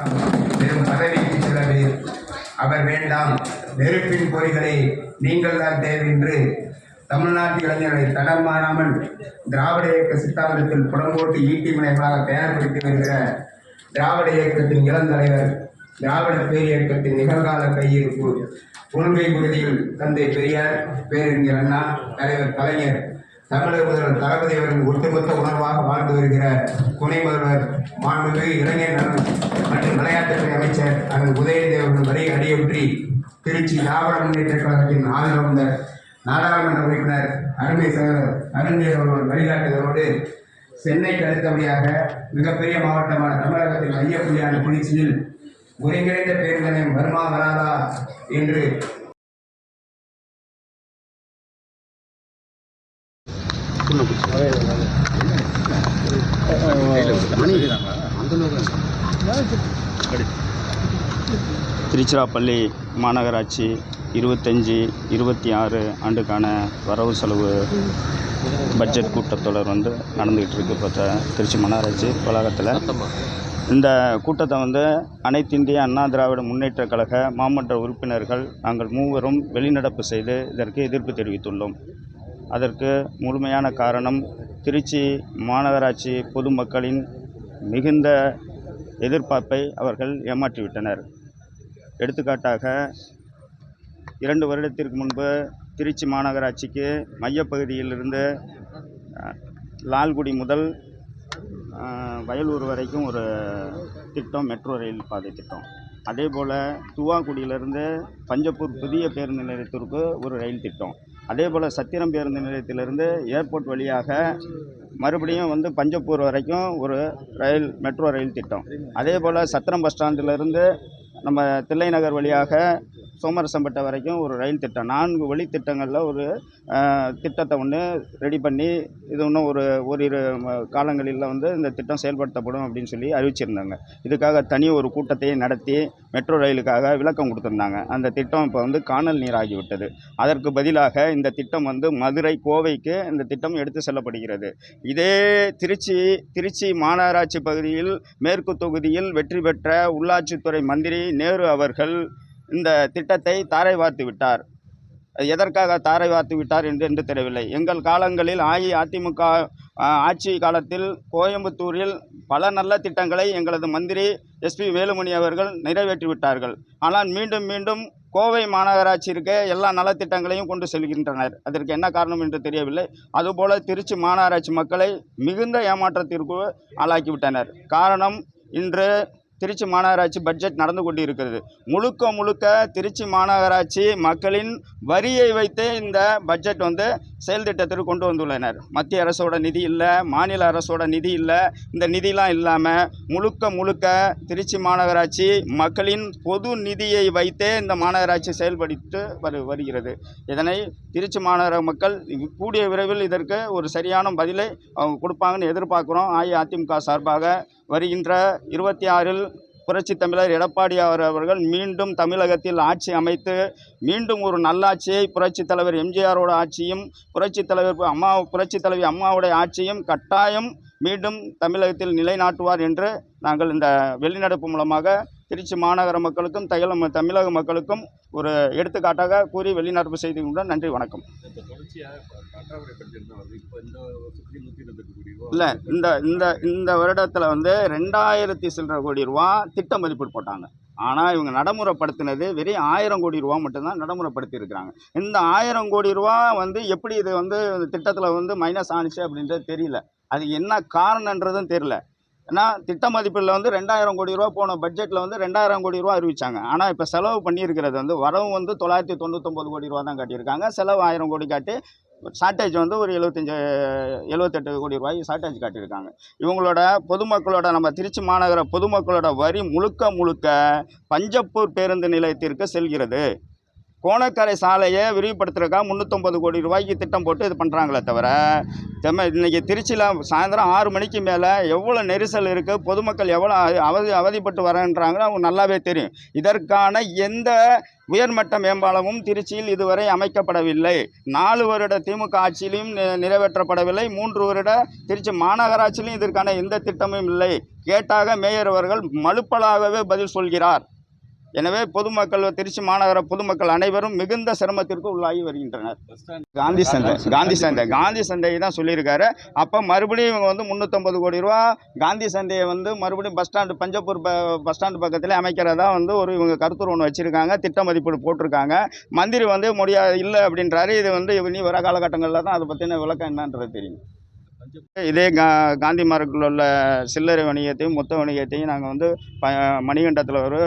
வெறும் பதவிக்கு சில பேர் அவர் வேண்டாம். நெருப்பின் பொறிகளை நீங்கள் தான் தேவை என்று தமிழ்நாட்டு இளைஞர்களை தடமாறாமல் திராவிட இயக்க சித்தாந்தத்தில் புலம்போட்டு ஈட்டி முனைகளாக தயார்படுத்தி வருகிற திராவிட இயக்கத்தின் இளந்தலைவர் திராவிட பேரியக்கத்தின் நிகழ்கால கையிருப்பு கொள்கை உறுதியில் தந்தை பெரியார் பேரறிஞர் அண்ணா தலைவர் கலைஞர் தமிழக முதல்வர் தளபதி அவர்கள் ஒட்டுமொத்த உணர்வாக வாழ்ந்து வருகிற துணை முதல்வர் மாண்புமிகு இளைஞர் நலன் மற்றும் விளையாட்டுத்துறை அமைச்சர் அண்ணன் உதயநிதி அவர்கள் வரை அடியொற்றி திருச்சி தாவர முன்னேற்ற கழகத்தின் ஆதரவந்த நாடாளுமன்ற உறுப்பினர் அருமை சகோதரர் அருண்ஜர் அவர்கள் வழிகாட்டுதலோடு சென்னைக்கு அடுத்தபடியாக மிகப்பெரிய மாவட்டமான தமிழகத்தின் மையப்புள்ளியான திருச்சியில் ஒருங்கிணைந்த பேருந்து வருமா வராதா என்று திருச்சிராப்பள்ளி மாநகராட்சி இருபத்தஞ்சி இருபத்தி ஆறு ஆண்டுக்கான வரவு செலவு பட்ஜெட் கூட்டத்தொடர் வந்து நடந்துக்கிட்டு இருக்கு. இப்போ திருச்சி மாநகராட்சி வளாகத்தில். இந்த கூட்டத்தை வந்து அனைத்து இந்திய அண்ணா திராவிட முன்னேற்ற கழக மாமன்ற உறுப்பினர்கள் நாங்கள் மூவரும் வெளிநடப்பு செய்து இதற்கு எதிர்ப்பு தெரிவித்துள்ளோம். அதற்கு முழுமையான காரணம் திருச்சி மாநகராட்சி பொதுமக்களின் மிகுந்த எதிர்பார்ப்பை அவர்கள் ஏமாற்றிவிட்டனர். எடுத்துக்காட்டாக இரண்டு வருடத்திற்கு முன்பு திருச்சி மாநகராட்சிக்கு மையப்பகுதியிலிருந்து லால்குடி முதல் வயலூர் வரைக்கும் ஒரு திட்டம் மெட்ரோ ரயில் பாதை திட்டம். அதே போல் துவாக்குடியிலிருந்து பஞ்சப்பூர் புதிய பேருந்து நிலையத்திற்கு ஒரு ரயில் திட்டம். அதே போல் சத்திரம் பேருந்து நிலையத்திலிருந்து ஏர்போர்ட் வழியாக மறுபடியும் வந்து பஞ்சப்பூர் வரைக்கும் ஒரு ரயில் மெட்ரோ ரயில் திட்டம். அதே போல் சத்திரம் பஸ் ஸ்டாண்டிலிருந்து நம்ம தில்லை நகர் வழியாக சோமரசம்பட்டை வரைக்கும் ஒரு ரயில் திட்டம். நான்கு வழி திட்டங்களில் ஒரு திட்டத்தை ஒன்று ரெடி பண்ணி இது இன்னும் ஒரு ஓரிரு காலங்களில் வந்து இந்த திட்டம் செயல்படுத்தப்படும் அப்படின்னு சொல்லி அறிவிச்சிருந்தாங்க. இதுக்காக தனி ஒரு கூட்டத்தை நடத்தி மெட்ரோ ரயிலுக்காக விளக்கம் கொடுத்துருந்தாங்க. அந்த திட்டம் இப்போ வந்து காணல் நீராகிவிட்டது அதற்கு பதிலாக இந்த திட்டம் வந்து மதுரை கோவைக்கு இந்த திட்டம் எடுத்து செல்லப்படுகிறது. இதே திருச்சி திருச்சி மாநகராட்சி பகுதியில் மேற்கு தொகுதியில் வெற்றி பெற்ற உள்ளாட்சித்துறை மந்திரி நேரு அவர்கள் இந்த திட்டத்தை தாரை வார்த்து விட்டார். எதற்காக தாரை வார்த்து விட்டார் என்று என்று தெரியவில்லை. எங்கள் காலங்களில் அஇஅதிமுக ஆட்சி காலத்தில் கோயம்புத்தூரில் பல நல்ல திட்டங்களை எங்களது மந்திரி எஸ்பி வேலுமணி அவர்கள் நிறைவேற்றி விட்டார்கள். ஆனால் மீண்டும் மீண்டும் கோவை மாநகராட்சியிற்கு எல்லா நலத்திட்டங்களையும் கொண்டு செல்கின்றனர். அதற்கு என்ன காரணம் என்று தெரியவில்லை. அதுபோல திருச்சி மாநகராட்சி மக்களை மிகுந்த ஏமாற்றத்திற்கு ஆளாக்கிவிட்டனர். காரணம் இன்று திருச்சி மாநகராட்சி பட்ஜெட் நடந்து கொண்டு இருக்கிறது முழுக்க முழுக்க திருச்சி மாநகராட்சி மக்களின் வரியை வைத்து இந்த பட்ஜெட் வந்து செயல் திட்டத்திற்கு கொண்டு வந்துள்ளனர். மத்திய அரசோட நிதி இல்லை மாநில அரசோட நிதி இல்லை. இந்த நிதிலாம் இல்லாமல் முழுக்க முழுக்க திருச்சி மாநகராட்சி மக்களின் பொது நிதியை வைத்தே இந்த மாநகராட்சி செயல்படுத்து வரு வருகிறது. இதனை திருச்சி மாநகர மக்கள் கூடிய விரைவில் இதற்கு ஒரு சரியான பதிலை அவங்க கொடுப்பாங்கன்னு எதிர்பார்க்குறோம். அஇஅதிமுக சார்பாக வருகின்ற இருபத்தி ஆறில் புரட்சி தமிழர் எடப்பாடியார் அவர்கள் மீண்டும் தமிழகத்தில் ஆட்சி அமைத்து மீண்டும் ஒரு நல்லாட்சியை புரட்சி தலைவர் எம்ஜிஆரோட ஆட்சியும் புரட்சி தலைவர் அம்மா புரட்சி தலைவி அம்மாவுடைய ஆட்சியும் கட்டாயம் மீண்டும் தமிழகத்தில் நிலைநாட்டுவார் என்று நாங்கள் இந்த வெளிநடப்பு மூலமாக திருச்சி மாநகர மக்களுக்கும் தகவல் தமிழக மக்களுக்கும் ஒரு எடுத்துக்காட்டாக கூறி வெளிநடப்பு செய்து கொண்டு நன்றி வணக்கம். இல்லை இந்த இந்த இந்த வருடத்தில் வந்து ரெண்டாயிரத்தி சில்லற கோடி ரூபா திட்ட மதிப்பீடு போட்டாங்க. ஆனால் இவங்க நடைமுறைப்படுத்தினது வெறும் ஆயிரம் கோடி ரூபா மட்டும்தான் நடைமுறைப்படுத்தி இருக்கிறாங்க. இந்த ஆயிரம் கோடி ரூபா வந்து எப்படி இது வந்து திட்டத்தில் வந்து மைனஸ் ஆணுச்சு அப்படின்றது தெரியல. அது என்ன காரணன்றதும் தெரியல. ஏன்னா திட்ட மதிப்பில் வந்து ரெண்டாயிரம் கோடி ரூபா போன பட்ஜெட்டில் வந்து ரெண்டாயிரம் கோடி ரூபா அறிவிச்சாங்க. ஆனால் இப்போ செலவு பண்ணியிருக்கிறது வந்து வரவு வந்து தொள்ளாயிரத்தி தொண்ணூத்தொம்பது கோடி ரூபா தான் காட்டியிருக்காங்க. செலவு ஆயிரம் கோடி காட்டி ஷார்ட்டேஜ் வந்து ஒரு எழுபத்தஞ்சு எழுபத்தெட்டு கோடி ரூபாய் ஷார்ட்டேஜ் காட்டியிருக்காங்க. இவங்களோட பொதுமக்களோட நம்ம திருச்சி மாநகர பொதுமக்களோட வரி முழுக்க முழுக்க பஞ்சப்பூர் பேருந்து நிலையத்திற்கு செல்கிறது. கோணக்கரை சாலையை விரிவுபடுத்துறதுக்காக முந்நூற்றம்பது கோடி ரூபாய்க்கு திட்டம் போட்டு இது பண்ணுறாங்களே தவிர நம்ம இன்றைக்கி திருச்சியில் சாயந்தரம் ஆறு மணிக்கு மேலே எவ்வளோ நெரிசல் இருக்குது பொதுமக்கள் எவ்வளோ அவதி அவதிப்பட்டு வரேன்றாங்களோ அவங்க நல்லாவே தெரியும். இதற்கான எந்த உயர்மட்ட மேம்பாலமும் திருச்சியில் இதுவரை அமைக்கப்படவில்லை. நாலு வருட திமுக ஆட்சியிலும் நிறைவேற்றப்படவில்லை. மூன்று வருட திருச்சி மாநகராட்சியிலும் இதற்கான எந்த திட்டமும் இல்லை. கேட்டாக மேயர் அவர்கள் மலுப்பலாகவே பதில் சொல்கிறார். எனவே பொதுமக்கள் திருச்சி மாநகர பொதுமக்கள் அனைவரும் மிகுந்த சிரமத்திற்கு உள்ளாகி வருகின்றனர். காந்தி சந்தை காந்தி சந்தை காந்தி சந்தையை தான் சொல்லியிருக்காரு. அப்போ மறுபடியும் இவங்க வந்து முந்நூற்றம்பது கோடி ரூபா காந்தி சந்தையை வந்து மறுபடியும் bus stand Panjappur bus stand பக்கத்தில் அமைக்கிறதா வந்து ஒரு இவங்க கருத்துரு ஒன்று வச்சுருக்காங்க திட்ட மதிப்பீடு போட்டிருக்காங்க. மந்திரி வந்து முடியா இல்லை அப்படின்றாரு. இது வந்து இனி வர காலகட்டங்களில் தான் அதை பற்றின விளக்கம் என்னன்றது தெரியும். இதே கா காந்தி மார்க்கில் உள்ள சில்லறை வணிகத்தையும் மொத்த வணிகத்தையும் நாங்கள் வந்து ப மணிகண்டத்தில் ஒரு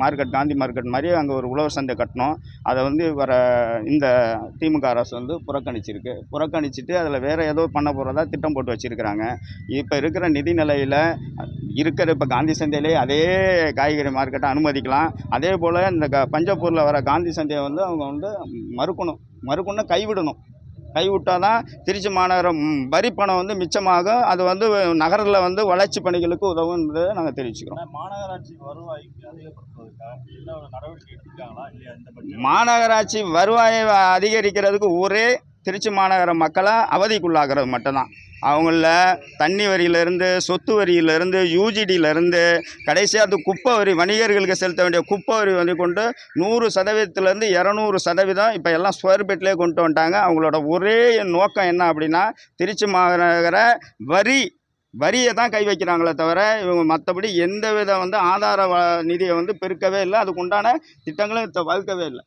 மார்க்கெட் காந்தி மார்க்கெட் மாதிரி அங்கே ஒரு உழவர் சந்தை கட்டினோம். அதை வந்து வர இந்த திமுக அரசு வந்து புறக்கணிச்சிருக்கு. புறக்கணிச்சிட்டு அதில் வேறு ஏதோ பண்ண போகிறதா திட்டம் போட்டு வச்சுருக்கிறாங்க. இப்போ இருக்கிற நிதி நிலையில் இருக்கிற இப்போ காந்தி சந்தையிலே அதே காய்கறி மார்க்கெட்டை அனுமதிக்கலாம். அதே போல் இந்த க பஞ்சப்பூரில் வர காந்தி சந்தையை வந்து அவங்க வந்து மறுக்கணும். மறுக்கணும்னா கைவிடணும். கைவிட்டால் தான் திருச்சி மாநகரம் வரி பணம் வந்து மிச்சமாகும் அது வந்து நகரில் வந்து வளர்ச்சி பணிகளுக்கு உதவுன்றதை நாங்கள் தெரிவிச்சுக்கிறோம். மாநகராட்சி வருவாய்க்கு அதிகப்படுத்துவதற்காக மாநகராட்சி வருவாயை அதிகரிக்கிறதுக்கு ஒரே திருச்சி மாநகர மக்களை அவதிக்குள்ளாகிறது மட்டும்தான். அவங்கள தண்ணி வரியிலேருந்து சொத்து வரியிலேருந்து யூஜிடியிலேருந்து கடைசியாக அது குப்பை வரி வணிகர்களுக்கு செலுத்த வேண்டிய குப்பை வரி வந்து கொண்டு நூறு சதவீதத்துலேருந்து இரநூறு சதவீதம் இப்போ எல்லாம் ஸ்கொயர் ஃபீட்லேயே கொண்டு வந்துட்டாங்க. அவங்களோட ஒரே நோக்கம் என்ன அப்படின்னா திருச்சி மாநகர வரி வரியை தான் கை வைக்கிறாங்களே தவிர இவங்க மற்றபடி எந்த வித வந்து ஆதார நிதியை வந்து பெருக்கவே இல்லை. அதுக்கு உண்டான திட்டங்களும் வகுக்கவே இல்லை.